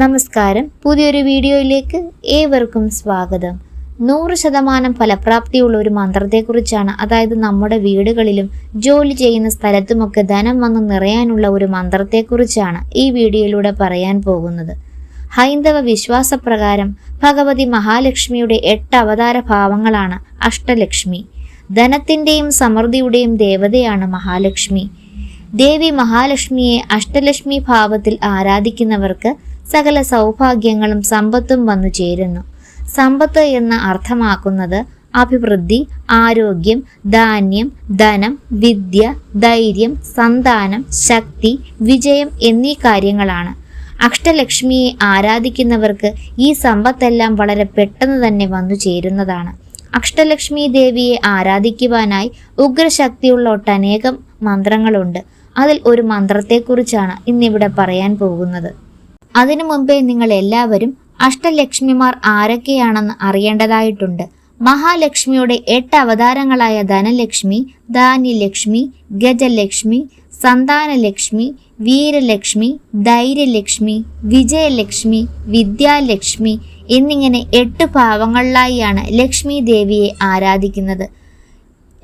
നമസ്കാരം. പുതിയൊരു വീഡിയോയിലേക്ക് ഏവർക്കും സ്വാഗതം. നൂറ് ശതമാനം ഫലപ്രാപ്തിയുള്ള ഒരു മന്ത്രത്തെക്കുറിച്ചാണ് അതായത് നമ്മുടെ വീടുകളിലും ജോലി ചെയ്യുന്ന സ്ഥലത്തുമൊക്കെ ധനം വന്ന് നിറയാനുള്ള ഒരു മന്ത്രത്തെക്കുറിച്ചാണ് ഈ വീഡിയോയിലൂടെ പറയാൻ പോകുന്നത്. ഹൈന്ദവ വിശ്വാസപ്രകാരം ഭഗവതി മഹാലക്ഷ്മിയുടെ എട്ട് അവതാര ഭാവങ്ങളാണ് അഷ്ടലക്ഷ്മി. ധനത്തിന്റെയും സമൃദ്ധിയുടെയും ദേവതയാണ് മഹാലക്ഷ്മി. ദേവി മഹാലക്ഷ്മിയെ അഷ്ടലക്ഷ്മി ഭാവത്തിൽ ആരാധിക്കുന്നവർക്ക് സകല സൗഭാഗ്യങ്ങളും സമ്പത്തും വന്നു ചേരുന്നു. സമ്പത്ത് എന്ന് അർത്ഥമാക്കുന്നത് അഭിവൃദ്ധി ആരോഗ്യം ധാന്യം ധനം വിദ്യ ധൈര്യം സന്താനം ശക്തി വിജയം എന്നീ കാര്യങ്ങളാണ്. അഷ്ടലക്ഷ്മിയെ ആരാധിക്കുന്നവർക്ക് ഈ സമ്പത്തെല്ലാം വളരെ പെട്ടെന്ന് തന്നെ വന്നു ചേരുന്നതാണ്. അഷ്ടലക്ഷ്മി ദേവിയെ ആരാധിക്കുവാനായി ഉഗ്രശക്തിയുള്ള ഒട്ടനേകം മന്ത്രങ്ങളുണ്ട്. അതിൽ ഒരു മന്ത്രത്തെക്കുറിച്ചാണ് ഇന്നിവിടെ പറയാൻ പോകുന്നത്. അതിനു മുമ്പേ നിങ്ങൾ എല്ലാവരും അഷ്ടലക്ഷ്മിമാർ ആരൊക്കെയാണെന്ന് അറിയേണ്ടതായിട്ടുണ്ട്. മഹാലക്ഷ്മിയുടെ എട്ട് അവതാരങ്ങളായ ധനലക്ഷ്മി ധാന്യലക്ഷ്മി ഗജലക്ഷ്മി സന്താനലക്ഷ്മി വീരലക്ഷ്മി ധൈര്യലക്ഷ്മി വിജയലക്ഷ്മി വിദ്യാലക്ഷ്മി എന്നിങ്ങനെ എട്ട് ഭാവങ്ങളിലായാണ് ലക്ഷ്മി ദേവിയെ ആരാധിക്കുന്നത്.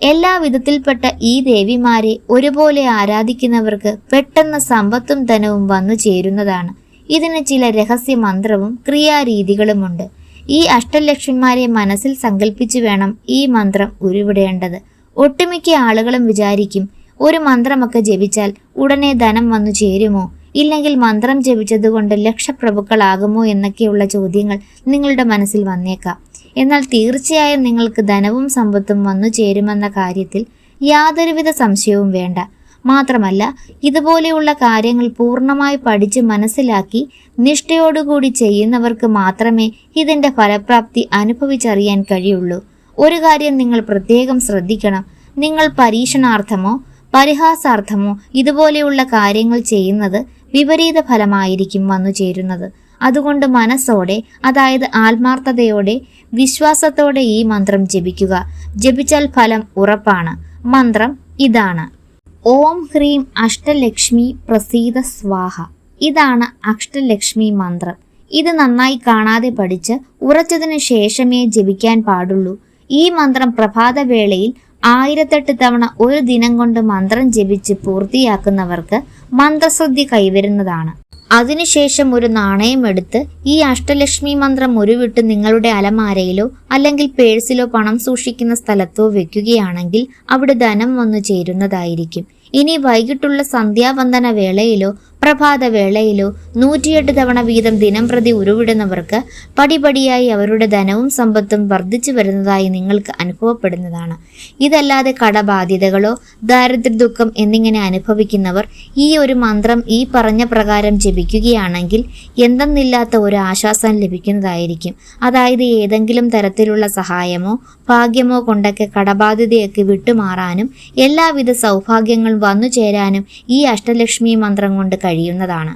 എല്ലാ വിധത്തിൽപ്പെട്ട ഈ ദേവിമാരെ ഒരുപോലെ ആരാധിക്കുന്നവർക്ക് പെട്ടെന്ന് സമ്പത്തും ധനവും വന്നു ചേരുന്നതാണ്. ഇതിന് ചില രഹസ്യ മന്ത്രവും ക്രിയാരീതികളുമുണ്ട്. ഈ അഷ്ടലക്ഷ്മിമാരെ മനസ്സിൽ സങ്കല്പിച്ചു വേണം ഈ മന്ത്രം ഉരുവിടേണ്ടത്. ഒട്ടുമിക്ക ആളുകളും വിചാരിക്കും ഒരു മന്ത്രമൊക്കെ ജപിച്ചാൽ ഉടനെ ധനം വന്നു ചേരുമോ? ഇല്ലെങ്കിൽ മന്ത്രം ജപിച്ചതുകൊണ്ട് ലക്ഷപ്രഭുക്കളാകുമോ എന്നൊക്കെയുള്ള ചോദ്യങ്ങൾ നിങ്ങളുടെ മനസ്സിൽ വന്നേക്കാം. എന്നാൽ തീർച്ചയായും നിങ്ങൾക്ക് ധനവും സമ്പത്തും വന്നു ചേരുമെന്ന കാര്യത്തിൽ യാതൊരുവിധ സംശയവും വേണ്ട. മാത്രമല്ല ഇതുപോലെയുള്ള കാര്യങ്ങൾ പൂർണമായി പഠിച്ച് മനസ്സിലാക്കി നിഷ്ഠയോടുകൂടി ചെയ്യുന്നവർക്ക് മാത്രമേ ഇതിന്റെ ഫലപ്രാപ്തി അനുഭവിച്ചറിയാൻ കഴിയുള്ളൂ. ഒരു കാര്യം നിങ്ങൾ പ്രത്യേകം ശ്രദ്ധിക്കണം. നിങ്ങൾ പരീക്ഷണാർത്ഥമോ പരിഹാസാർത്ഥമോ ഇതുപോലെയുള്ള കാര്യങ്ങൾ ചെയ്യുന്നത് വിപരീത ഫലമായിരിക്കും വന്നു ചേരുന്നത്. അതുകൊണ്ട് മനസ്സോടെ അതായത് ആത്മാർത്ഥതയോടെ വിശ്വാസത്തോടെ ഈ മന്ത്രം ജപിക്കുക. ജപിച്ചാൽ ഫലം ഉറപ്പാണ്. മന്ത്രം ഇതാണ്. ഓം ഹ്രീം അഷ്ടലക്ഷ്മി പ്രസീത സ്വാഹ. ഇതാണ് അഷ്ടലക്ഷ്മി മന്ത്രം. ഇത് നന്നായി കാണാതെ പഠിച്ച് ഉറച്ചതിനു ശേഷമേ ജപിക്കാൻ പാടുള്ളൂ. ഈ മന്ത്രം പ്രഭാതവേളയിൽ ആയിരത്തെട്ട് തവണ ഒരു ദിനം കൊണ്ട് മന്ത്രം ജപിച്ച് പൂർത്തിയാക്കുന്നവർക്ക് മന്ത്രശ്രദ്ധി കൈവരുന്നതാണ്. അതിനുശേഷം ഒരു നാണയം എടുത്ത് ഈ അഷ്ടലക്ഷ്മി മന്ത്രം ഉരുവിട്ട് നിങ്ങളുടെ അലമാരയിലോ അല്ലെങ്കിൽ പേഴ്സിലോ പണം സൂക്ഷിക്കുന്ന സ്ഥലത്തോ വെക്കുകയാണെങ്കിൽ അവിടെ ധനം വന്നു ചേരുന്നതായിരിക്കും. ഇനി വൈകിട്ടുള്ള സന്ധ്യാവന്ദന വേളയിലോ പ്രഭാത വേളയിലോ നൂറ്റിയെട്ട് തവണ വീതം ദിനം പ്രതി ഉരുവിടുന്നവർക്ക് പടിപടിയായി അവരുടെ ധനവും സമ്പത്തും വർദ്ധിച്ചു വരുന്നതായി നിങ്ങൾക്ക് അനുഭവപ്പെടുന്നതാണ്. ഇതല്ലാതെ കടബാധ്യതകളോ ദാരിദ്ര്യ ദുഃഖം എന്നിങ്ങനെ അനുഭവിക്കുന്നവർ ഈ ഒരു മന്ത്രം ഈ പറഞ്ഞ പ്രകാരം ജപിക്കുകയാണെങ്കിൽ എന്തെന്നില്ലാത്ത ഒരു ആശ്വാസം ലഭിക്കുന്നതായിരിക്കും. അതായത് ഏതെങ്കിലും തരത്തിലുള്ള സഹായമോ ഭാഗ്യമോ കൊണ്ടൊക്കെ കടബാധ്യതയൊക്കെ വിട്ടുമാറാനും എല്ലാവിധ സൗഭാഗ്യങ്ങൾ വന്നു ചേരാനും ഈ അഷ്ടലക്ഷ്മി മന്ത്രം കൊണ്ട് കഴിയുന്നതാണ്.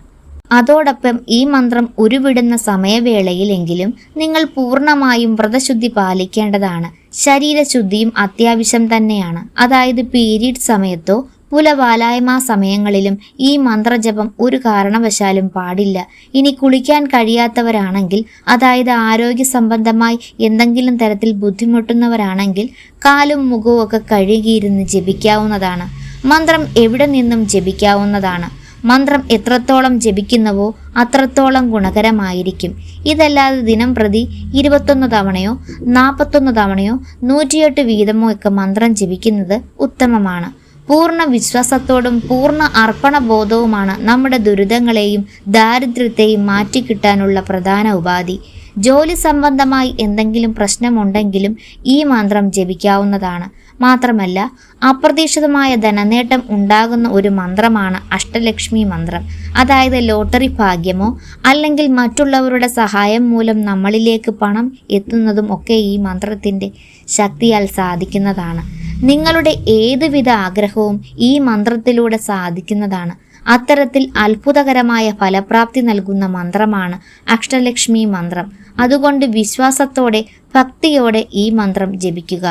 അതോടൊപ്പം ഈ മന്ത്രം ഉരുവിടുന്ന സമയവേളയിലെങ്കിലും നിങ്ങൾ പൂർണമായും വ്രതശുദ്ധി പാലിക്കേണ്ടതാണ്. ശരീരശുദ്ധിയും അത്യാവശ്യം തന്നെയാണ്. അതായത് പീരീഡ് സമയത്തോ പുലവാലായ്മ സമയങ്ങളിലും ഈ മന്ത്രജപം ഒരു കാരണവശാലും പാടില്ല. ഇനി കുളിക്കാൻ കഴിയാത്തവരാണെങ്കിൽ അതായത് ആരോഗ്യ സംബന്ധമായി എന്തെങ്കിലും തരത്തിൽ ബുദ്ധിമുട്ടുന്നവരാണെങ്കിൽ കാലും മുഖവും ഒക്കെ കഴുകിയിരുന്ന് ജപിക്കാവുന്നതാണ്. മന്ത്രം എവിടെ നിന്നും ജപിക്കാവുന്നതാണ്? മന്ത്രം എത്രത്തോളം ജപിക്കുന്നവോ അത്രത്തോളം ഗുണകരമായിരിക്കും. ഇതല്ലാതെ ദിനം പ്രതി ഇരുപത്തൊന്ന് തവണയോ നാൽപ്പത്തൊന്ന് തവണയോ നൂറ്റിയെട്ട് വീതമോ ഒക്കെ മന്ത്രം ജപിക്കുന്നത് ഉത്തമമാണ്. പൂർണ വിശ്വാസത്തോടും പൂർണ അർപ്പണബോധവുമാണ് നമ്മുടെ ദുരിതങ്ങളെയും ദാരിദ്ര്യത്തെയും മാറ്റിക്കിട്ടാനുള്ള പ്രധാന ഉപാധി. ജോലി സംബന്ധമായി എന്തെങ്കിലും പ്രശ്നമുണ്ടെങ്കിലും ഈ മന്ത്രം ജപിക്കാവുന്നതാണ്. മാത്രമല്ല അപ്രതീക്ഷിതമായ ധനനേട്ടം ഉണ്ടാകുന്ന ഒരു മന്ത്രമാണ് അഷ്ടലക്ഷ്മി മന്ത്രം. അതായത് ലോട്ടറി ഭാഗ്യമോ അല്ലെങ്കിൽ മറ്റുള്ളവരുടെ സഹായം മൂലം നമ്മളിലേക്ക് പണം എത്തുന്നതും ഒക്കെ ഈ മന്ത്രത്തിന്റെ ശക്തിയാൽ സാധിക്കുന്നതാണ്. നിങ്ങളുടെ ഏതുവിധ ആഗ്രഹവും ഈ മന്ത്രത്തിലൂടെ സാധിക്കുന്നതാണ്. അത്തരത്തിൽ അത്ഭുതകരമായ ഫലപ്രാപ്തി നൽകുന്ന മന്ത്രമാണ് അഷ്ടലക്ഷ്മി മന്ത്രം. അതുകൊണ്ട് വിശ്വാസത്തോടെ ഭക്തിയോടെ ഈ മന്ത്രം ജപിക്കുക.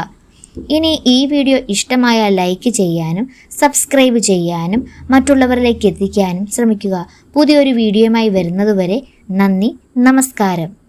ഇനി ഈ വീഡിയോ ഇഷ്ടമായ ലൈക്ക് ചെയ്യാനും സബ്സ്ക്രൈബ് ചെയ്യാനും മറ്റുള്ളവരിലേക്ക് എത്തിക്കാനും ശ്രമിക്കുക. പുതിയൊരു വീഡിയോയുമായി വരുന്നതുവരെ നന്ദി നമസ്കാരം.